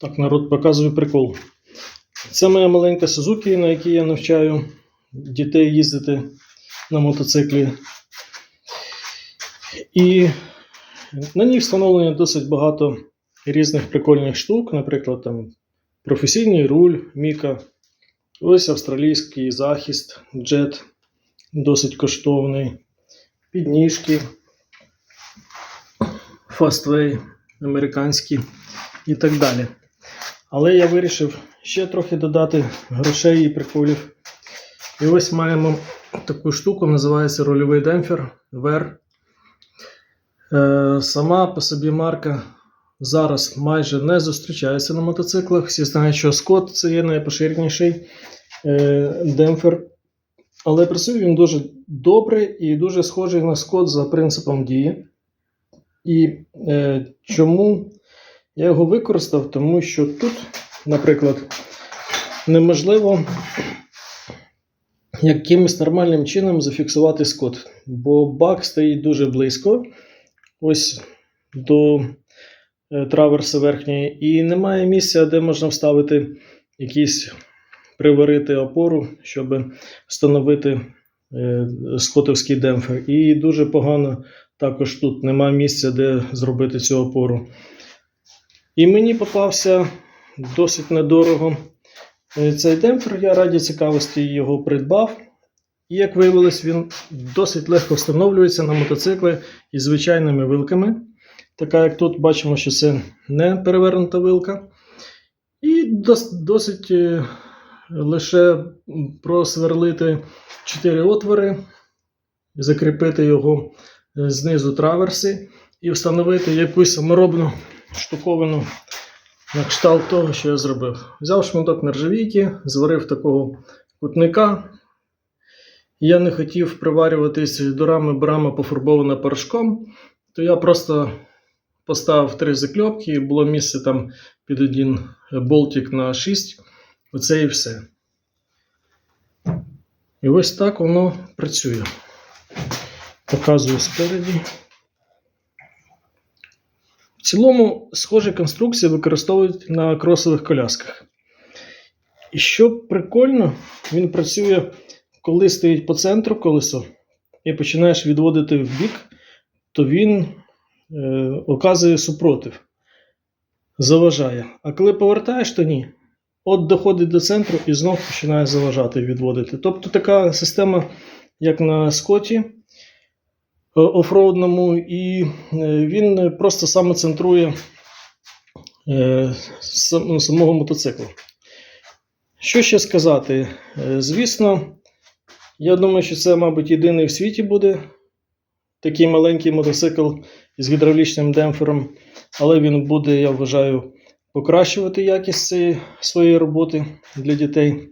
Так, народ показую прикол. Це моя маленька Сузуки, на якій я навчаю дітей їздити на мотоциклі. І на ній встановлено досить багато різних прикольних штук, наприклад, там професійний руль Міка. Ось австралійський захист, джет, досить коштовний, підніжки, Fastway, американські і так далі. Але я вирішив ще трохи додати грошей і приколів. І ось маємо таку штуку, називається рольовий демпфер VER. Е, сама по собі марка зараз майже не зустрічається на мотоциклах. Всі знають, що Scott це є найпоширеніший е, демпфер. Але працює він дуже добре і дуже схожий на Scott за принципом дії. І е, чому я його використав? Тому що тут, наприклад, неможливо якимось нормальним чином зафіксувати скот, бо бак стоїть дуже близько ось до е, траверси верхньої, і немає місця, де можна вставити якийсь приварити опору, щоб встановити е, скотовський демпфер. І дуже погано також тут немає місця, де зробити цю опору. І мені попався досить недорого е, цей демпфер. Я раді цікавості його придбав. І як виявилось, він досить легко встановлюється на мотоцикли із звичайними вилками. Така як тут бачимо, що це не перевернута вилка. І досить е, лише просверлити 4 отвори, закріпити його е, знизу траверси і встановити якусь саморобну штуковину на кшталт того, що я зробив. Взяв шматок нержавійки, зварив такого кутника. Я не хотів приварюватись до рами, бо пофарбована порошком, то я просто поставив три закльопки, і було місце там під один болтик на 6. Оце і все. І ось так воно працює. Показую спереді. Цілому, схожі конструкції використовують на кросових колясках. І що прикольно, він працює, коли стоїть по центру колесо і починаєш відводити в бік, то він е, оказує супротив, заважає. А коли повертаєш, то ні. От доходить до центру і знов починає заважати відводити. Тобто така система, як на скоті офроудному, і е, він просто саме центрує е, самого мотоциклу. Що ще сказати? Е, Звісно, я думаю, що це, мабуть, єдиний в світі буде такий маленький мотоцикл з гідравлічним демпфером, але він буде, я вважаю, покращувати якість цієї своєї роботи для дітей.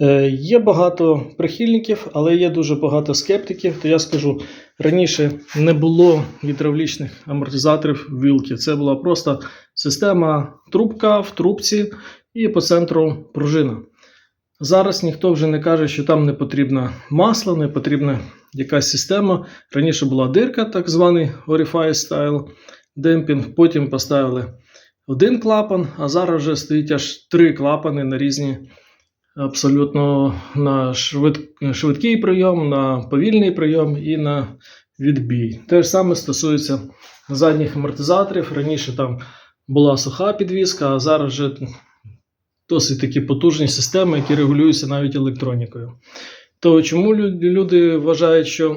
Е, Є багато прихильників, але є дуже багато скептиків. То я скажу, раніше не було гідравлічних амортизаторів вілки. Це була просто система трубка в трубці і по центру пружина. Зараз ніхто вже не каже, що там не потрібно масло, не потрібна якась система. Раніше була дирка, так званий Orify Style демпінг, потім поставили один клапан, а зараз вже стоїть аж три клапани на різні абсолютно на швид, швидкий прийом, на повільний прийом і на відбій. Те ж саме стосується задніх амортизаторів. Раніше там була суха підвіска, а зараз вже досить такі потужні системи, які регулюються навіть електронікою. То чому люди вважають, що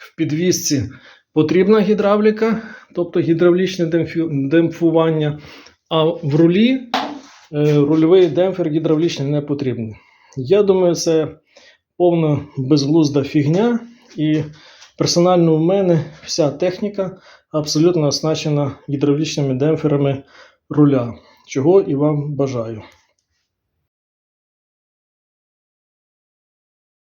в підвісці потрібна гідравліка, тобто гідравлічне демпфування, а в рулі е, рульовий демпфер гідравлічний не потрібен. Я думаю, це повна безглузда фігня, і персонально в мене вся техніка абсолютно оснащена гідравлічними демпферами руля, чого і вам бажаю.